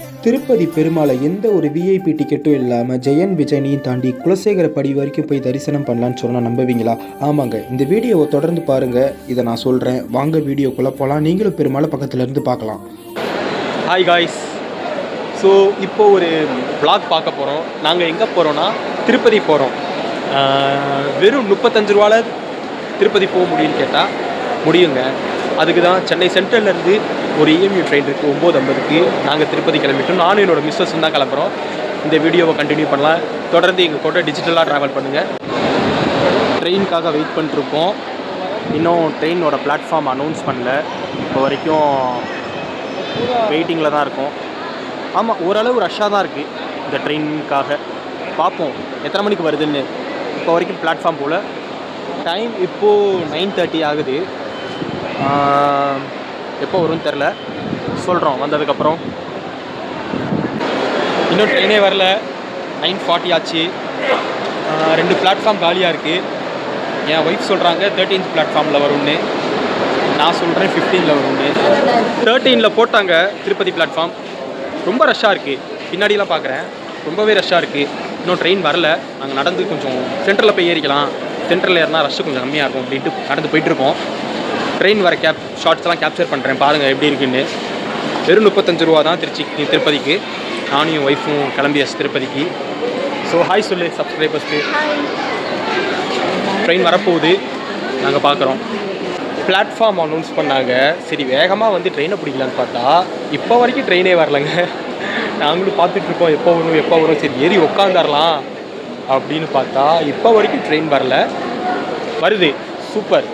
திருப்பதி பெருமாளை எந்த ஒரு விஐபி டிக்கெட்டும் இல்லாமல் ஜெயன் விஜயனையும் தாண்டி குலசேகர படி வரைக்கும் போய் தரிசனம் பண்ணலான்னு சொன்னால் நம்புவீங்களா? ஆமாங்க. இந்த வீடியோவை தொடர்ந்து பாருங்கள் இதை நான் சொல்கிறேன் வாங்க வீடியோக்குள்ளே போகலாம் நீங்களும் பெருமாளை பக்கத்துலேருந்து பார்க்கலாம். ஹாய் காய்ஸ் ஸோ இப்போ ஒரு பிளாக் பார்க்க போகிறோம் நாங்கள் எங்கே போகிறோன்னா திருப்பதி போகிறோம் வெறும் முப்பத்தஞ்சு ரூபாவில் திருப்பதி போக முடியும்னு கேட்டால் முடியுங்க. அதுக்கு தான் சென்னை சென்ட்ரல்லேருந்து ஒரு E இஎம்யூ ட்ரெயின் இருக்குது ஒம்பது ஐம்பதுக்கு. நாங்கள் திருப்பதி கிளம்பிட்டோம். நானும் என்னோட மிஸ்ஸஸும் தான் கிளம்புறோம். இந்த வீடியோவை கண்டினியூ பண்ணலாம். தொடர்ந்து எங்கள் கூட டிஜிட்டலாக ட்ராவல் பண்ணுங்கள் ட்ரெயினுக்காக வெயிட் பண்ணிட்டுருக்கோம். இன்னும் ட்ரெயினோட பிளாட்ஃபார்ம் அனௌன்ஸ் பண்ணல. இப்போ வரைக்கும் வெயிட்டிங்கில் தான் இருக்கும். ஆமாம் ஓரளவு ரஷ்ஷாக தான் இருக்குது இந்த ட்ரெயினுக்காக பார்ப்போம் எத்தனை மணிக்கு வருதுன்னு. இப்போ வரைக்கும் பிளாட்ஃபார்ம் போல். டைம் இப்போது நைன் தேர்ட்டி ஆகுது. எப்போ வரும்னு தெரில. சொல்கிறோம் வந்ததுக்கப்புறம். இன்னும் ட்ரெயினே வரல. நைன் ஃபார்ட்டி ஆச்சு. ரெண்டு பிளாட்ஃபார்ம் காலியாக இருக்குது என் ஒய்ஃப் சொல்கிறாங்க தேர்ட்டீன்த் பிளாட்ஃபார்மில் வரும்னு. நான் சொல்கிறேன் ஃபிஃப்டீனில் வரும்னு. தேர்ட்டீனில் போட்டாங்க திருப்பதி பிளாட்ஃபார்ம் ரொம்ப ரஷ்ஷாக இருக்குது பின்னாடிலாம் பார்க்குறேன் ரொம்பவே ரஷ்ஷாக இருக்குது இன்னும் ட்ரெயின் வரல. நாங்கள் நடந்து கொஞ்சம் சென்டரில் போய் ஏறிக்கலாம். சென்டரில் ஏறினா ரஷ்ஷு கொஞ்சம் கம்மியாக இருக்கும் அப்படின்ட்டு நடந்து போயிட்டுருக்கோம் ட்ரெயின் வர கேப் ஷார்ட்ஸ்லாம் கேப்சர் பண்ணுறேன் பாருங்கள் எப்படி இருக்குன்னு. வெறும் முப்பத்தஞ்சு ரூபா தான் திருச்சி திருப்பதிக்கு. நானும் ஒய்ஃபும் கிளம்பியாச்சு திருப்பதிக்கு. ஸோ ஹாய் சொல்லு சப்ஸ்கிரைபர்ஸ்க்கு ட்ரெயின் வரப்போகுது. நாங்கள் பார்க்குறோம் பிளாட்ஃபார்ம் அனௌன்ஸ் பண்ணாங்க. சரி வேகமாக வந்து ட்ரெயினை பிடிக்கலான்னு பார்த்தா இப்போ வரைக்கும் ட்ரெயினே வரலங்க. நாங்களும் பார்த்துட்ருக்கோம் எப்போ வரும் எப்போ வரும். சரி ஏறி உக்காந்துடலாம் அப்படின்னு பார்த்தா இப்போ வரைக்கும் ட்ரெயின் வரல. வருது. சூப்பர்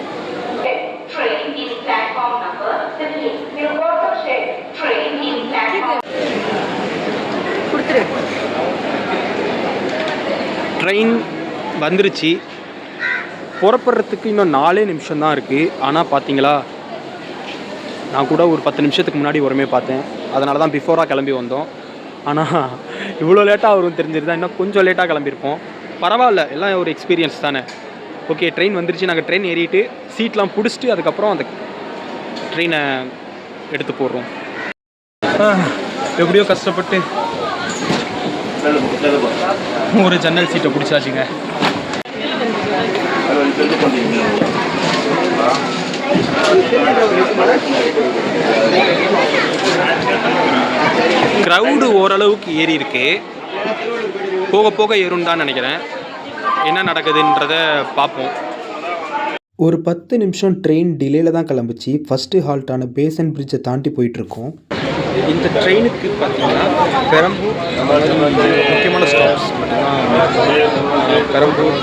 ட்ரெயின் வந்துருச்சு. புறப்படுறதுக்கு இன்னும் நாலே நிமிஷம் தான் இருக்குது ஆனால் பார்த்தீங்களா நான் கூட ஒரு பத்து நிமிஷத்துக்கு முன்னாடி உரமே பார்த்தேன். அதனால தான் பிஃபோராக கிளம்பி வந்தோம். ஆனால் இவ்வளோ லேட்டாக வரும் தெரிஞ்சிருந்தா இன்னும் கொஞ்சம் லேட்டாக கிளம்பியிருப்போம். பரவாயில்ல எல்லாம் ஒரு எக்ஸ்பீரியன்ஸ் தானே. ஓகே ட்ரெயின் வந்துருச்சு. நாங்கள் ட்ரெயின் ஏறிட்டு சீட்லாம் பிடிச்சிட்டு அதுக்கப்புறம் அந்த ட்ரெயினை எடுத்து போடுறோம். எப்படியோ கஷ்டப்பட்டு. ஒரு ஜன்னல் சீட்டை பிடிச்சாச்சுங்க. க்ரௌடு ஓரளவுக்கு ஏறி இருக்கு போக போக ஏறும் தான் நினைக்கிறேன். என்ன நடக்குதுன்றத பார்ப்போம். ஒரு பத்து நிமிஷம் ட்ரெயின் டிலேல தான் கிளம்புச்சு. ஃபஸ்ட்டு ஹால்ட்டான பேசன் பிரிட்ஜை தாண்டி போயிட்டுருக்கோம் இந்த ட்ரெயினுக்கு பார்த்தீங்கன்னா பெரம்பூர் முக்கியமான ஸ்டாப்ஸ் மட்டும்தான் பெரம்பூர்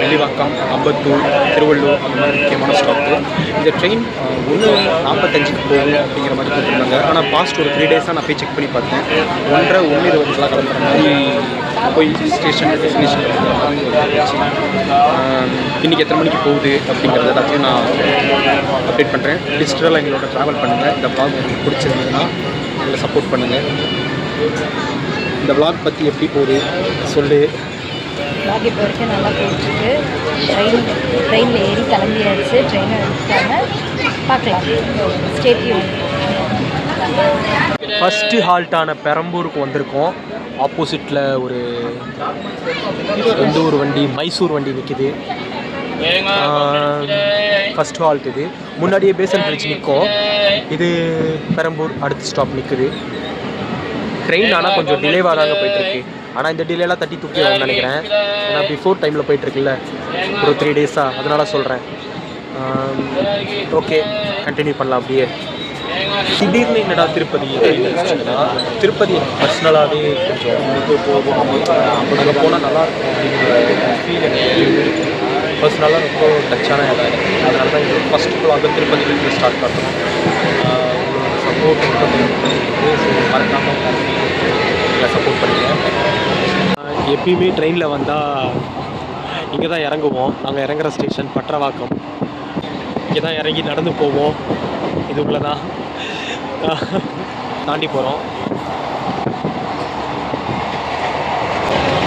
வெள்ளிவாக்கம் அம்பத்தூர் திருவள்ளூர் அந்த மாதிரி முக்கியமான ஸ்டாப்பு இந்த ட்ரெயின் ஒன்று நாற்பத்தஞ்சுக்கு போகும் அப்படிங்கிற மாதிரி கொடுத்துருந்தாங்க. ஆனால் பாஸ்ட் ஒரு த்ரீ டேஸாக நான் போய் செக் பண்ணி பார்த்தேன். ஒன்றரை ஒன்று இருபதுலாம் கிளம்புற மாதிரி போய் ஸ்டேஷன் டெஸ்டினேஷன் இன்றைக்கி எத்தனை மணிக்கு போகுது அப்படிங்கிறத எல்லாத்தையும் நான் அப்டேட் பண்ணுறேன் டிஜிட்டலாக எங்களோட ட்ராவல் பண்ணுங்கள் இந்த vlog உங்களுக்கு பிடிச்சிருந்ததுன்னா எங்களை சப்போர்ட் பண்ணுங்கள் இந்த vlog பற்றி எப்படி போகுது? சொல்லு. லாக் இப்போ வரைக்கும் நல்லா போயிட்டுருக்கு. ட்ரெயின் ட்ரெயினில் ஏறி கிளம்பியாச்சு. ட்ரெயினை எடுத்துட்டாங்க பார்க்கலாம். ஸ்டேட்யூன் ஃபஸ்ட்டு ஹால்ட்டான பெரம்பூருக்கு வந்திருக்கோம். ஆப்போசிட்டில் ஒரு எந்த ஒரு வண்டி மைசூர் வண்டி நிற்கிது ஃபஸ்ட் ஹால்ட் இது. முன்னாடியே பேசன் பிரிட்ஜ் நிற்கும் இது பெரம்பூர் அடுத்த ஸ்டாப் நிற்குது ட்ரெயின் ஆனால் கொஞ்சம் டிலேவாக தாங்க போயிட்டுருக்கு. ஆனால் இந்த டிலேலாம் தட்டி தூக்கி வரும்னு நினைக்கிறேன். ஏன்னா பிஃபோர் டைமில் போயிட்டுருக்குல்ல. ஒரு த்ரீ டேஸாக அதனால சொல்கிறேன் ஓகே கண்டினியூ பண்ணலாம் அப்படியே. திடீர்னு என்னடா திருப்பதி திருப்பதி எனக்கு பர்சனலாகவே கொஞ்சம் போகும். அங்கே போனால் நல்லா இருக்கும் அப்படிங்கிற ஃபீல் எனக்கு பர்சனலாக ரொம்ப டச்சான இடம். அதனால தான் இது ஃபஸ்ட் vlog திருப்பதியிலேருந்து ஸ்டார்ட் பண்ணுறோம் உங்களோட மறக்காமல் சப்போர்ட் பண்ணுங்கள் எப்பயுமே ட்ரெயினில் வந்தால் இங்கே தான் இறங்குவோம். நாங்கள் இறங்குற ஸ்டேஷன் பற்றவாக்கம். இங்கே தான் இறங்கி நடந்து போவோம். இதுக்குள்ளே தான் தாண்டி போகிறோம்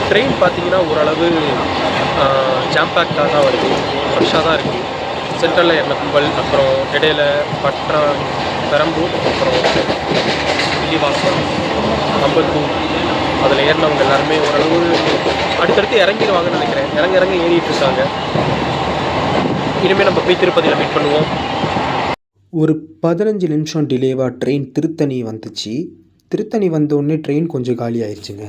ட்ரெயின் பார்த்தீங்கன்னா ஓரளவு ஜாம் பேக்டாக தான் வருது. ஃப்ரெஷ்ஷாக தான் இருக்குது சென்ட்ரலில் ஏறின கும்பல் அப்புறம் இடையில பற்ற பெரம்பூர் அப்புறம் வில்லிவாக்கம் அம்பத்தூர் அதில் ஏறினவங்க எல்லாருமே ஓரளவு அடுத்தடுத்து இறங்கிடுவாங்கன்னு நினைக்கிறேன். இறங்க இறங்க ஏறிட்டு இருக்காங்க. இனிமேல் நம்ம போய் திருப்பதியில் மீட் பண்ணுவோம். ஒரு பதினஞ்சு நிமிஷம் டிலேவாக ட்ரெயின் திருத்தணி வந்துச்சு. திருத்தணி வந்த உடனே ட்ரெயின் கொஞ்சம் காலி ஆயிடுச்சுங்க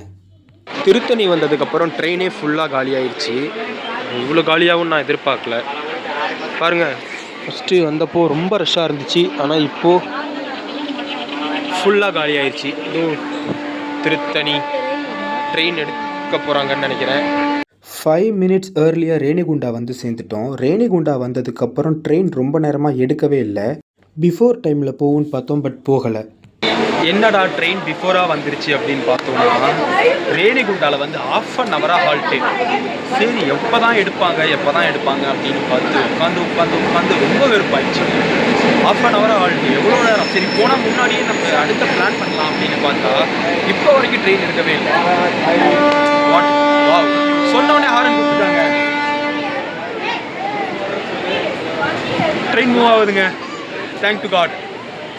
திருத்தணி வந்ததுக்கப்புறம் ட்ரெயினே ஃபுல்லாக காலி ஆயிடுச்சு இவ்வளோ காலியாகவும் நான் எதிர்பார்க்கல. பாருங்கள் ஃபஸ்ட்டு வந்தப்போ ரொம்ப ரஷ்ஷாக இருந்துச்சு. ஆனால் இப்போது ஃபுல்லாக காலி ஆயிடுச்சு இதுவும் திருத்தணி ட்ரெயின் எடுக்க போகிறாங்கன்னு நினைக்கிறேன். ஃபைவ் மினிட்ஸ் ஏர்லியாக ரேணிகுண்டா வந்து சேர்ந்துட்டோம். ரேணிகுண்டா வந்ததுக்கப்புறம் ட்ரெயின் ரொம்ப நேரமாக எடுக்கவே இல்லை. பிஃபோர் டைமில் போகும்னு பார்த்தோம் பட் போகலை. என்னடா ட்ரெயின் பிஃபோராக வந்துருச்சு அப்படின்னு பார்த்தோம்னா ரேணிகுண்டாவில் வந்து ஆஃப் அன் ஹவராக ஹால்ட்டு சரி எப்போ தான் எடுப்பாங்க எப்போ தான் எடுப்பாங்க அப்படின்னு பார்த்து உட்காந்து உட்காந்து உட்காந்து ரொம்ப வெறுப்பாயிடுச்சு. ஆஃப் அன் அவராக ஹால்ட்டு எவ்வளோ நேரம்? சரி போனால் முன்னாடியே நம்ம அடுத்த பிளான் பண்ணலாம் அப்படின்னு பார்த்தா இப்போ வரைக்கும் ட்ரெயின் எடுக்கவே இல்லை. வாட் வாவ் சொன்ன ஹாரன் கொடுத்துட்டாங்க ட்ரெயின் மூவ் ஆகுதுங்க. தேங்க் டு காட்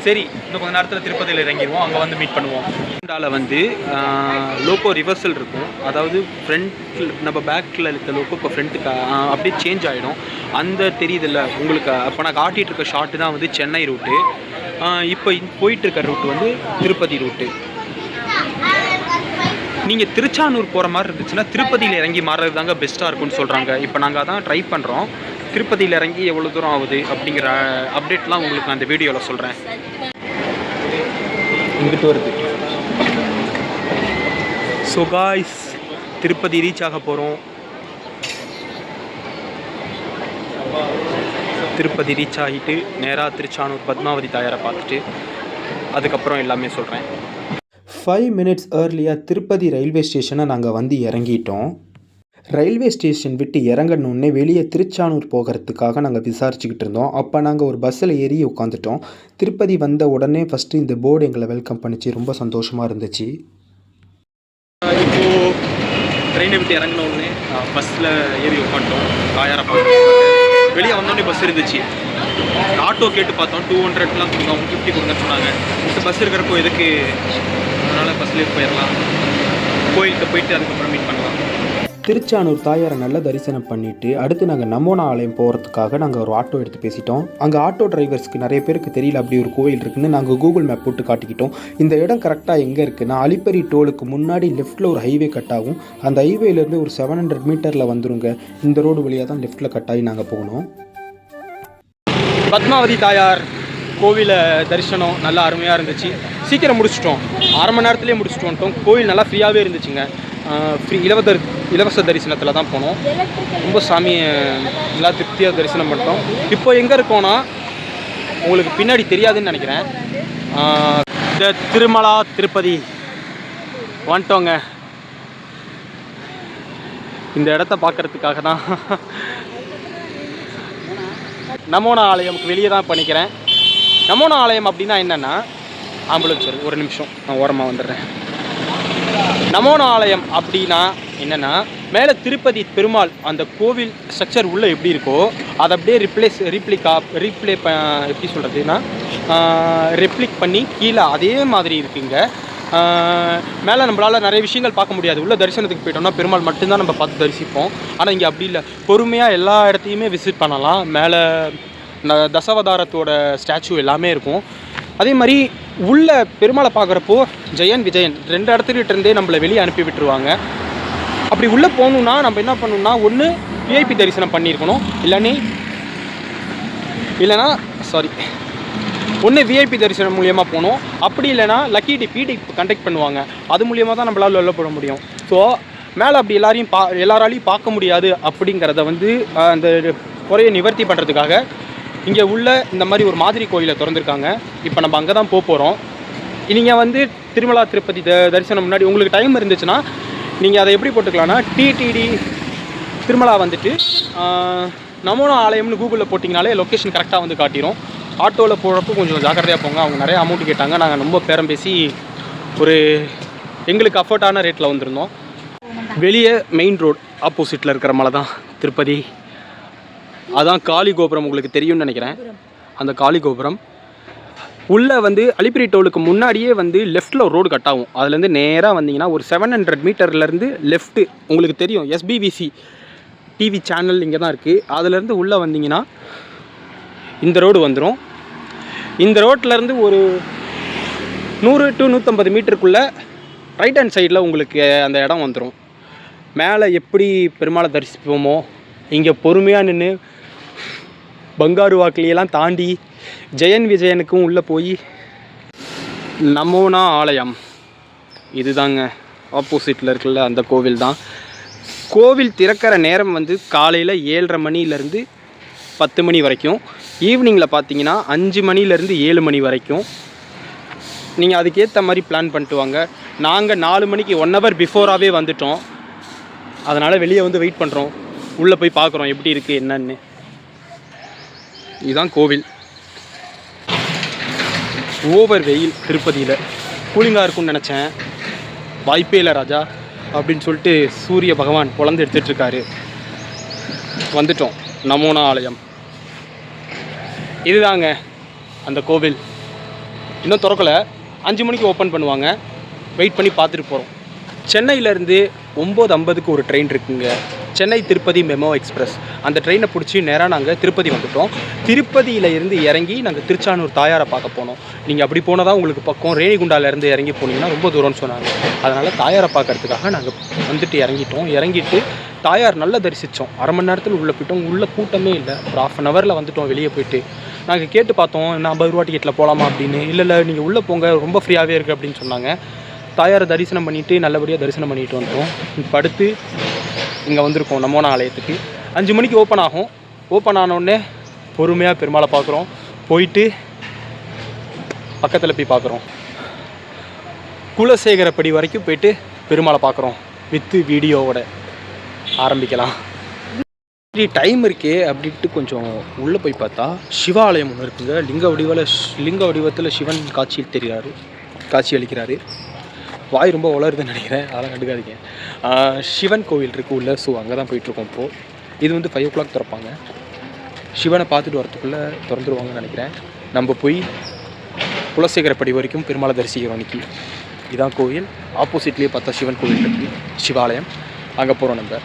சரி இன்னும் கொஞ்ச நேரத்தில் திருப்பதியில் இறங்கிடுவோம் அங்கே வந்து மீட் பண்ணுவோம். ஹோண்டாவில் வந்து லோக்கோ ரிவர்சல் இருக்கும். அதாவது ஃப்ரண்ட்டில் நம்ம பேக்கில் இருக்க லோக்கோ இப்போ ஃப்ரண்ட்டுக்கு அப்படியே சேஞ்ச் ஆகிடும் அந்த தெரியுதுல்ல உங்களுக்கு அப்போ நான் காட்டிகிட்டு இருக்க ஷார்ட்டு தான் வந்து சென்னை ரூட்டு இப்போ போயிட்டு இருக்க ரூட் வந்து திருப்பதி ரூட்டு நீங்கள் திருச்சானூர் போகிற மாதிரி இருந்துச்சுன்னா திருப்பதியில் இறங்கி மாறுறது தாங்க பெஸ்ட்டாக இருக்கும்னு சொல்கிறாங்க இப்போ நாங்கள் அதான் ட்ரை பண்ணுறோம் திருப்பதியில் இறங்கி எவ்வளோ தூரம் ஆகுது அப்படிங்கிற அப்டேட்லாம் உங்களுக்கு நான் இந்த வீடியோவில் சொல்கிறேன் இங்கிட்டு வருது. ஸோ காய்ஸ் திருப்பதி ரீச் ஆக போகிறோம் திருப்பதி ரீச் ஆகிட்டு நேராக திருச்சானூர் பத்மாவதி தாயாரை பார்த்துட்டு அதுக்கப்புறம் எல்லாமே சொல்கிறேன் ஃபைவ் மினிட்ஸ் ஏர்லியாக திருப்பதி ரயில்வே ஸ்டேஷனை நாங்கள் வந்து இறங்கிட்டோம். ரயில்வே ஸ்டேஷன் விட்டு இறங்கணுன்னே வெளியே திருச்சானூர் போகிறதுக்காக நாங்கள் விசாரிச்சுக்கிட்டு இருந்தோம். அப்போ நாங்கள் ஒரு பஸ்ஸில் ஏறி உட்காந்துட்டோம் திருப்பதி வந்த உடனே ஃபஸ்ட்டு இந்த போர்டு எங்களை வெல்கம் பண்ணிச்சு. ரொம்ப சந்தோஷமாக இருந்துச்சு. இப்போது ட்ரெயினை விட்டு இறங்கின உடனே பஸ்ஸில் ஏறி உட்காந்துட்டோம் தாயாரை வெளியே வந்தோடனே பஸ் இருந்துச்சு. ஆட்டோ கேட்டு பார்த்தோம். டூ ஹண்ட்ரட்லாம் கொடுங்க ஒன் ஃபிஃப்டி கொடுங்கன்னு சொன்னாங்க. இந்த பஸ் இருக்கிறப்போ எதுக்கு? அதனால் பஸ்லேயே போயிடலாம் கோயிலுக்கு போயிட்டு அதுக்கப்புறம் மீட் பண்ணலாம். திருச்சானூர் தாயாரை நல்ல தரிசனம் பண்ணிவிட்டு அடுத்து நாங்கள் நமோனா ஆலயம் போகிறதுக்காக நாங்கள் ஒரு ஆட்டோ எடுத்து பேசிட்டோம். அங்கே ஆட்டோ டிரைவர்ஸ்க்கு நிறைய பேருக்கு தெரியல அப்படி ஒரு கோயில் இருக்குன்னு நாங்கள் கூகுள் மேப் போட்டு காட்டிக்கிட்டோம். இந்த இடம் கரெக்டாக எங்கே இருக்குன்னா அலிப்பரி டோலுக்கு முன்னாடி லெஃப்ட்டில் ஒரு ஹைவே கட் ஆகும். அந்த ஹைவேலேருந்து ஒரு செவன் ஹண்ட்ரட் மீட்டரில் வந்துருங்க. இந்த ரோடு வழியாக தான் லெஃப்ட்டில் கட் ஆகி நாங்கள் போகணும். பத்மாவதி தாயார் கோவிலை தரிசனம் நல்லா அருமையாக இருந்துச்சு. சீக்கிரம் முடிச்சிட்டோம். அரை மணி நேரத்துலேயே முடிச்சுட்டு வந்துட்டோம் கோவில் நல்லா ஃப்ரீயாகவே இருந்துச்சுங்க. ஃப்ரீ இலவச இலவச தரிசனத்தில் தான் போனோம். ரொம்ப சாமியை நல்லா திருப்தியாக தரிசனம் பண்ணிட்டோம். இப்போ எங்கே இருக்கோன்னா உங்களுக்கு பின்னாடி தெரியாதுன்னு நினைக்கிறேன். இந்த திருமலா திருப்பதி வந்துட்டோங்க. இந்த இடத்த பார்க்கறதுக்காக தான். நமோனா ஆலயமுக்கு வெளியே தான் பண்ணிக்கிறேன். நமோனா ஆலயம் அப்படின்னா என்னென்னா ஆம்புலன்ஸ் ஒரு நிமிஷம் நான் ஓரமாக வந்துடுறேன். நமோனா ஆலயம் அப்படின்னா என்னென்னா மேலே திருப்பதி பெருமாள் அந்த கோவில் ஸ்ட்ரக்சர் உள்ளே எப்படி இருக்கோ அதை அப்படியே ரிப்ளேஸ் ரீப்ளிகா ரீப்ளே ப எப்படி சொல்கிறதுன்னா ரெப்ளிக் பண்ணி கீழே அதே மாதிரி இருக்குங்க. மேலே நம்மளால் நிறைய விஷயங்கள் பார்க்க முடியாது. உள்ள தரிசனத்துக்கு போயிட்டோம்னா பெருமாள் மட்டும்தான் நம்ம பார்த்து தரிசிப்போம். ஆனால் இங்கே அப்படி இல்லை. பொறுமையாக எல்லா இடத்தையுமே விசிட் பண்ணலாம். மேலே தசவதாரத்தோட ஸ்டாச்சு எல்லாமே இருக்கும். அதே மாதிரி உள்ள பெருமாளை பார்க்குறப்போ ஜெயன் விஜயன் ரெண்டு இடத்துக்கிட்ட இருந்தே நம்மளை வெளியே அனுப்பி விட்டுருவாங்க. அப்படி உள்ளே போகணுன்னா நம்ம என்ன பண்ணணும்னா ஒன்று விஐபி தரிசனம் பண்ணியிருக்கணும். இல்லைன்னு இல்லைன்னா சாரி ஒன்று விஐபி தரிசனம் மூலியமாக போகணும். அப்படி இல்லைன்னா லக்கி டி பிடி கண்டக்ட் பண்ணுவாங்க. அது மூலியமாக தான் நம்மளால் வெளில போட முடியும். ஸோ மேலே அப்படி எல்லாரையும் பா எல்லாராலையும் பார்க்க முடியாது அப்படிங்கிறத வந்து அந்த குறையை நிவர்த்தி பண்ணுறதுக்காக இங்கே உள்ள இந்த மாதிரி ஒரு மாதிரி கோயிலை திறந்துருக்காங்க. இப்போ நம்ம அங்கே தான் போக போகிறோம். நீங்கள் வந்து திருமலா திருப்பதி த தரிசனம் முன்னாடி உங்களுக்கு டைம் இருந்துச்சுன்னா நீங்கள் அதை எப்படி போட்டுக்கலாம்னா டிடிடி திருமலா வந்துட்டு நமோனா ஆலயம்னு கூகுளில் போட்டிங்கனாலே லொக்கேஷன் கரெக்டாக வந்து காட்டிடும் ஆட்டோவில் போகிறப்போ கொஞ்சம் ஜாக்கிரதையாக போங்க. அவங்க நிறைய அமௌண்ட் கேட்டாங்க. நாங்கள் ரொம்ப பேரம் பேசி ஒரு எங்களுக்கு அஃபோர்டான ரேட்டில் வந்திருந்தோம். வெளியே மெயின் ரோட் ஆப்போசிட்டில் இருக்கிற மலை தான் திருப்பதி. அதான் காளி கோபுரம் உங்களுக்கு தெரியும்னு நினைக்கிறேன். அந்த காளி கோபுரம். உள்ளே வந்து அலிப்பிரி டோலுக்கு முன்னாடியே வந்து லெஃப்ட்டில் ஒரு ரோடு கட் ஆகும். அதுலேருந்து நேராக வந்தீங்கன்னா ஒரு செவன் ஹண்ட்ரட் மீட்டர்லேருந்து லெஃப்ட்டு உங்களுக்கு தெரியும். எஸ்பிபிசி டிவி சேனல் இங்கே தான் இருக்குது அதுலேருந்து உள்ளே வந்தீங்கன்னா இந்த ரோடு வந்துடும் இந்த ரோட்லேருந்து ஒரு நூறு டு நூற்றம்பது மீட்டருக்குள்ளே ரைட் ஹேண்ட் சைடில் உங்களுக்கு அந்த இடம் வந்துடும் மேலே எப்படி பெருமாளை தரிசிப்போமோ இங்கே பொறுமையாக நின்று பங்காரு வாக்கிலையெல்லாம் தாண்டி ஜெயன் விஜயனுக்கும் உள்ளே போய் நமோனா ஆலயம். இதுதாங்க ஆப்போசிட்டில் இருக்குல்ல அந்த கோவில் தான். கோவில் திறக்கிற நேரம் வந்து காலையில் ஏழரை மணிலேருந்து பத்து மணி வரைக்கும். ஈவினிங்கில் பார்த்தீங்கன்னா அஞ்சு மணிலேருந்து ஏழு மணி வரைக்கும். நீங்கள் அதுக்கேற்ற மாதிரி பிளான் பண்ணிட்டு வாங்க. நாங்கள் நாலு மணிக்கு ஒன் ஹவர் பிஃபோராகவே வந்துட்டோம். அதனால் வெளியே வந்து வெயிட் பண்ணுறோம் உள்ளே போய் பார்க்குறோம் எப்படி இருக்குது என்னன்னு. இதுதான் கோவில். ஓவர் வெயில் திருப்பதியில். கூலிங்காக இருக்கும்னு நினச்சேன். வாய்ப்பே இல்லை ராஜா அப்படின்னு சொல்லிட்டு சூரிய பகவான் குழந்தை எடுத்துகிட்ருக்காரு வந்துட்டோம். நமோனா ஆலயம் இதுதாங்க அந்த கோவில். இன்னும் திறக்கலை. அஞ்சு மணிக்கு ஓப்பன் பண்ணுவாங்க. வெயிட் பண்ணி பார்த்துட்டு போகிறோம் சென்னையிலேருந்து ஒம்பது ஐம்பதுக்கு ஒரு ட்ரெயின் இருக்குங்க. Chennai Tirupati memo express. அந்த ட்ரெயினை பிடிச்சி நேராக நாங்கள் திருப்பதி வந்துட்டோம். திருப்பதியில் இருந்து இறங்கி நாங்கள் திருச்சானூர் தாயாரை பார்க்க போனோம். நீங்கள் அப்படி போனால் தான் உங்களுக்கு பக்கம் ரேணிகுண்டாலேருந்து இறங்கி போனீங்கன்னா ரொம்ப தூரம்னு சொன்னாங்க. அதனால் தாயாரை பார்க்கறதுக்காக நாங்கள் வந்துட்டு இறங்கிட்டோம். இறங்கிட்டு தாயார் நல்லா தரிசித்தோம் அரை மணி நேரத்தில் உள்ளே போயிட்டோம். உள்ளே கூட்டமே இல்லை. ஒரு ஆஃப் அன் ஹவரில் வந்துட்டோம் வெளியே போயிட்டு. நாங்கள் கேட்டு பார்த்தோம் நான் ஐம்பது ரூபா டிக்கெட்டில் போகலாமா அப்படின்னு. இல்லை இல்லை நீங்கள் உள்ளே போங்க. ரொம்ப ஃப்ரீயாகவே இருக்குது அப்படின்னு சொன்னாங்க. தாயாரை தரிசனம் பண்ணிவிட்டு நல்லபடியாக தரிசனம் பண்ணிட்டு வந்துட்டோம். படுத்து இங்கே வந்திருக்கோம் நம்மோனா ஆலயத்துக்கு அஞ்சு மணிக்கு ஓப்பன் ஆகும். ஓப்பன் ஆனோடனே பொறுமையாக பெருமாளை பார்க்குறோம். போயிட்டு பக்கத்தில் போய் பார்க்குறோம். குலசேகரப்படி வரைக்கும் போயிட்டு பெருமாளை பார்க்குறோம். வித்து வீடியோவோட ஆரம்பிக்கலாம். சரி டைம் இருக்கே அப்படின்ட்டு கொஞ்சம் உள்ளே போய் பார்த்தா சிவாலயம் ஒன்று இருக்குங்க. லிங்க வடிவில் லிங்க வடிவத்தில் சிவன் காட்சியில் தெரிகிறாரு. காட்சி அளிக்கிறாரு வாய் ரொம்ப வளருதுன்னு நினைக்கிறேன். அதெல்லாம் கண்டுக்காதீங்க. சிவன் கோவில் இருக்குது உள்ள. ஸோ அங்கே தான் போயிட்டுருக்கோம் இப்போது இது வந்து ஃபைவ் ஓ கிளாக் திறப்பாங்க. சிவனை பார்த்துட்டு வரத்துக்குள்ளே திறந்துருவாங்கன்னு நினைக்கிறேன். நம்ம போய் குலசேகரப்படி வரைக்கும் பெருமாளை தரிசிக்கிறோம் இன்னைக்கு. இதான் கோவில். ஆப்போசிட்லேயே பார்த்தா சிவன் கோவில் இருக்குது சிவாலயம். அங்கே போகிறோம் நம்ம.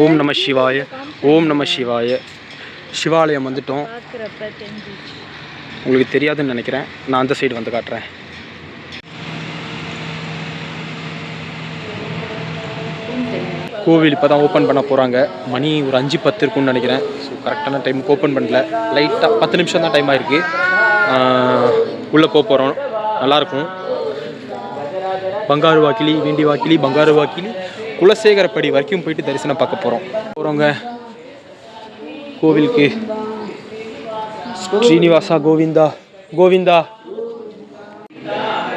ஓம் நம சிவாய. ஓம் நம சிவாய. சிவாலயம் வந்துட்டோம். உங்களுக்கு தெரியாதுன்னு நினைக்கிறேன். நான் அந்த சைடு வந்து காட்டுறேன். கோவில் இப்போ தான் ஓப்பன் பண்ண போகிறாங்க மணி ஒரு அஞ்சு பத்து இருக்கும்னு நினைக்கிறேன். ஸோ கரெக்டான டைமுக்கு ஓப்பன் பண்ணல. லைட்டாக பத்து நிமிஷம் தான் டைம் ஆயிருக்கு. உள்ளே போக போகிறோம் நல்லாயிருக்கும் பங்காரு வாக்கிலி வேண்டி வாக்கிலி பங்காரு வாக்கிலி குலசேகரப்படி வரைக்கும் போயிட்டு தரிசனம் பார்க்க போகிறோம் போகிறவங்க கோவிலுக்கு. ஸ்ரீனிவாசா கோவிந்தா கோவிந்தா.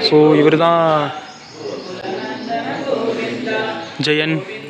ஸோ இவர் தான் ஜெயன்.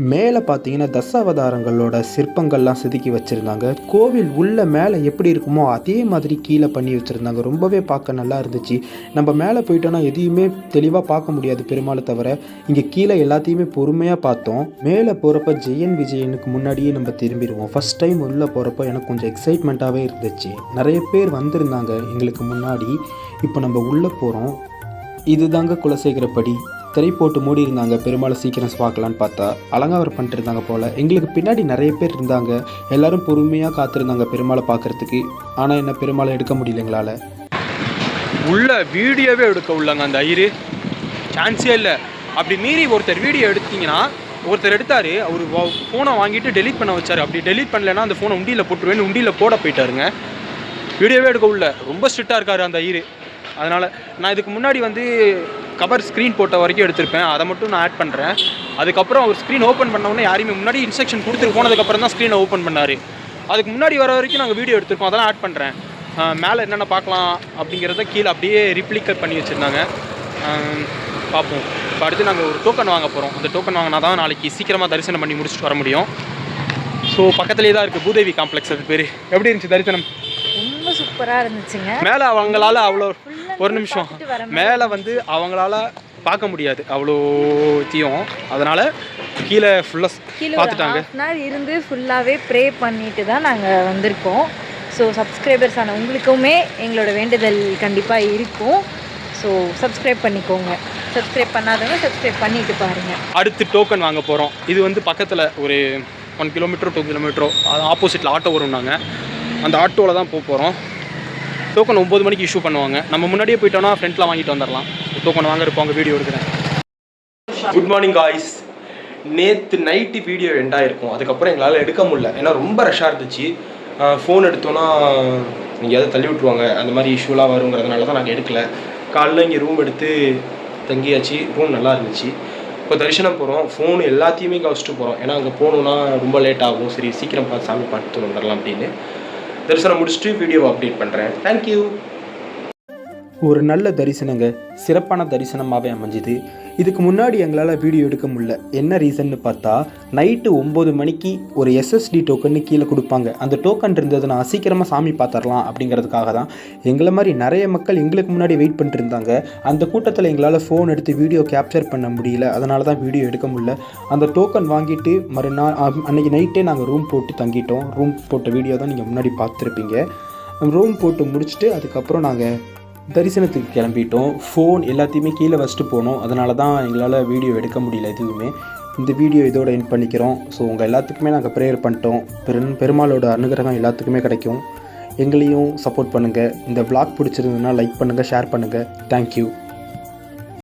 மேலே பார்த்தீங்கன்னா தசாவதாரங்களோட சிற்பங்கள்லாம் செதுக்கி வச்சுருந்தாங்க. கோவில் உள்ள மேலே எப்படி இருக்குமோ அதே மாதிரி கீழே பண்ணி வச்சுருந்தாங்க. ரொம்பவே பார்க்க நல்லா இருந்துச்சு. நம்ம மேலே போயிட்டோன்னா எதையுமே தெளிவாக பார்க்க முடியாது பெருமாளை தவிர. இங்கே கீழே எல்லாத்தையுமே பொறுமையாக பார்த்தோம். மேலே போகிறப்ப ஜெயன் விஜயனுக்கு முன்னாடியே நம்ம திரும்பிடுவோம். ஃபஸ்ட் டைம் உள்ளே போகிறப்ப எனக்கு கொஞ்சம் எக்ஸைட்மெண்ட்டாகவே இருந்துச்சு. நிறைய பேர் வந்திருந்தாங்க எங்களுக்கு முன்னாடி. இப்போ நம்ம உள்ளே போகிறோம். இதுதாங்க குலசேகரப்படி. திரை போட்டு மூடி இருந்தாங்க. பெருமாளை சீக்கிரம் பார்க்கலான்னு பார்த்தா. அலங்காரம் பண்ணிட்டு இருந்தாங்க போல். எங்களுக்கு பின்னாடி நிறைய பேர் இருந்தாங்க. எல்லாரும் பொறுமையாக காத்திருந்தாங்க பெருமாளை பார்க்கறதுக்கு. ஆனால் என்ன பெருமாளை எடுக்க முடியல எங்களால். உள்ள வீடியோவே எடுக்க உள்ளங்க அந்த ஐயரு. சான்ஸே இல்லை. அப்படி மீறி ஒருத்தர் வீடியோ எடுத்தீங்கன்னா ஒருத்தர் எடுத்தார் அவர் ஃபோனை வாங்கிட்டு டெலிட் பண்ண வச்சார். அப்படி டெலீட் பண்ணலைன்னா அந்த ஃபோனை உண்டியில் போட்டுருவேன்னு உண்டியில் போட போயிட்டாருங்க. வீடியோவே எடுக்க உள்ள. ரொம்ப ஸ்ட்ரிக்டாக இருக்காரு அந்த ஐயரு. அதனால் நான் இதுக்கு முன்னாடி வந்து கவர் ஸ்க்ரீன் போட்ட வரைக்கும் எடுத்திருப்பேன். அதை மட்டும் நான் ஆட் பண்ணுறேன் அதுக்கப்புறம் அவர் ஸ்க்ரீன் ஓப்பன் பண்ண உடனே யாரையுமே முன்னாடி இன்ஸ்ட்ரக்ஷன் கொடுத்துட்டு போனதுக்கப்புறம் தான் ஸ்க்ரீனை ஓப்பன் பண்ணார். அதுக்கு முன்னாடி வர வரைக்கும் நாங்கள் வீடியோ எடுத்திருக்கோம். அதெல்லாம் ஆட் பண்ணுறேன் மேலே என்னென்ன பார்க்கலாம் அப்படிங்கிறத கீழே அப்படியே ரிப்ளிகேட் பண்ணி வச்சுருந்தாங்க. பார்ப்போம். இப்போ அடுத்து நாங்கள் ஒரு டோக்கன் வாங்க போகிறோம் அந்த டோக்கன் வாங்கினா தான் நாளைக்கு சீக்கிரமாக தரிசனம் பண்ணி முடிச்சுட்டு வர முடியும். ஸோ பக்கத்துலேயே தான் இருக்குது பூதேவி காம்ப்ளெக்ஸ் அது பேர். எப்படி இருந்துச்சு தரிசனம்? ரொம்ப சூப்பராக இருந்துச்சுங்க. மேலே அவங்களால அவ்வளோ ஒரு நிமிஷம். மேலே வந்து அவங்களால பார்க்க முடியாது. அவ்வளோ தீயும். அதனால் கீழே ஃபுல்லாக பார்த்துட்டாங்க. இருந்து ஃபுல்லாகவே ப்ரே பண்ணிட்டு தான் நாங்கள் வந்திருக்கோம். ஸோ சப்ஸ்கிரைபர்ஸ் ஆன உங்களுக்குமே எங்களோட வேண்டுதல் கண்டிப்பாக இருக்கும். ஸோ சப்ஸ்கிரைப் பண்ணிக்கோங்க. சப்ஸ்கிரைப் பண்ணாதவங்க சப்ஸ்கிரைப் பண்ணிட்டு பாருங்கள் அடுத்து டோக்கன் வாங்க போகிறோம் இது வந்து பக்கத்தில் ஒரு ஒன் கிலோமீட்டரோ டூ கிலோமீட்டரோ அது ஆப்போசிட்டில் ஆட்டோ வரும்னாங்க. அந்த ஆட்டோவில் தான் போக போகிறோம் டோக்கன் ஒம்பது மணிக்கு இஷ்யூ பண்ணுவாங்க. நம்ம முன்னாடியே போயிட்டோம்னா ஃப்ரண்ட்டில் வாங்கிட்டு வந்துடலாம் டோக்கன் வாங்க இருப்போங்க வீடியோ எடுக்கிறேன். குட் மார்னிங் காய்ஸ் நேற்று நைட்டு வீடியோ எண்டாயிருக்கும் அதுக்கப்புறம் எங்களால் எடுக்க முடியல. ஏன்னா ரொம்ப ரஷ்ஷாக இருந்துச்சு. ஃபோன் எடுத்தோன்னா எங்கேயாவது தள்ளி விட்ருவாங்க அந்த மாதிரி இஷ்யூலாம் வருங்கிறதுனால தான் நாங்கள் எடுக்கல. காலைல இங்கே ரூம் எடுத்து தங்கியாச்சு. ரூம் நல்லா இருந்துச்சு. இப்போ தரிசனம் போகிறோம் ஃபோன் எல்லாத்தையுமே இங்கே போகிறோம் ஏன்னா அங்கே போகணுன்னா ரொம்ப லேட் ஆகும். சரி சீக்கிரம் பார்த்து சாமி பார்த்து வந்துடலாம் அப்படின்னு. தரிசனம் முடிச்சுட்டு வீடியோவை அப்டேட் பண்ணுறேன் தேங்க்யூ ஒரு நல்ல தரிசனங்க சிறப்பான தரிசனமாகவே அமைஞ்சுது. இதுக்கு முன்னாடி எங்களால் வீடியோ எடுக்க முடியல. என்ன ரீசன்னு பார்த்தா நைட்டு ஒம்பது மணிக்கு ஒரு எஸ்எஸ்டி டோக்கன்னு கீழே கொடுப்பாங்க. அந்த டோக்கன் இருந்ததுன்னா சீக்கிரமாக சாமி பார்த்துடலாம் அப்படிங்கிறதுக்காக தான் எங்களை மாதிரி நிறைய மக்கள் எங்களுக்கு முன்னாடி வெயிட் பண்ணிட்டு இருந்தாங்க. அந்த கூட்டத்தில் எங்களால் ஃபோன் எடுத்து வீடியோ கேப்சர் பண்ண முடியல. அதனால தான் வீடியோ எடுக்க முடியல. அந்த டோக்கன் வாங்கிட்டு மறுநாள் அன்னைக்கு நைட்டே நாங்கள் ரூம் போட்டு தங்கிட்டோம். ரூம் போட்ட வீடியோ தான் நீங்கள் முன்னாடி பார்த்துருப்பீங்க. ரூம் போட்டு முடிச்சுட்டு அதுக்கப்புறம் நாங்கள் தரிசனத்துக்கு கிளம்பிட்டோம். ஃபோன் எல்லாத்தையுமே கீழே வச்சுட்டு போனோம். அதனால தான் எங்களால் வீடியோ எடுக்க முடியல எதுவுமே. இந்த வீடியோ இதோட என் பண்ணிக்கிறோம். ஸோ உங்கள் எல்லாத்துக்குமே நாங்கள் ப்ரேயர் பண்ணிட்டோம். பெரும் பெருமாளோட அனுகிரகம் எல்லாத்துக்குமே கிடைக்கும். எங்களையும் சப்போர்ட் பண்ணுங்கள் இந்த விளாக் பிடிச்சிருந்ததுன்னா லைக் பண்ணுங்கள் ஷேர் பண்ணுங்கள் தேங்க்யூ